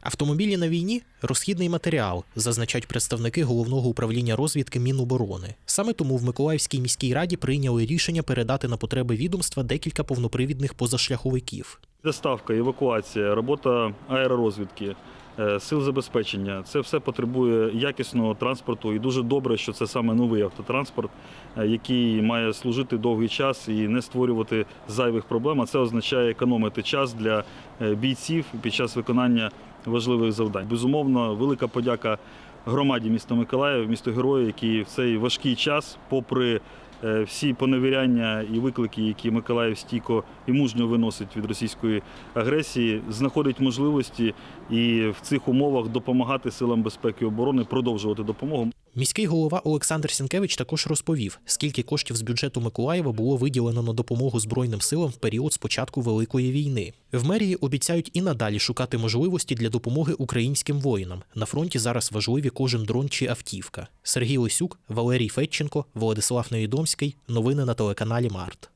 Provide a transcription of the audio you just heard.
Автомобілі на війні розхідний матеріал, зазначають представники головного управління розвідки Міноборони. Саме тому в Миколаївській міській раді прийняли рішення передати на потреби відомства декілька повнопривідних позашляховиків. Доставка, евакуація, робота аеророзвідки, е, сил забезпечення це все потребує якісного транспорту. І дуже добре, що це саме новий автотранспорт, е, який має служити довгий час і не створювати зайвих проблем. А це означає економити час для е, бійців під час виконання важливих завдань. Безумовно, велика подяка громаді міста Миколаїв, місто Герої, які в цей важкий час, попри всі поневіряння і виклики, які Миколаїв стійко і мужньо виносить від російської агресії, знаходить можливості і в цих умовах допомагати силам безпеки і оборони продовжувати допомогу. Міський голова Олександр Сінкевич також розповів, скільки коштів з бюджету Миколаєва було виділено на допомогу Збройним силам в період з початку Великої війни. В мерії обіцяють і надалі шукати можливості для допомоги українським воїнам. На фронті зараз важливі кожен дрон чи автівка. Сергій Лисюк, Валерій Федченко, Владислав Невідомський. Новини на телеканалі Март.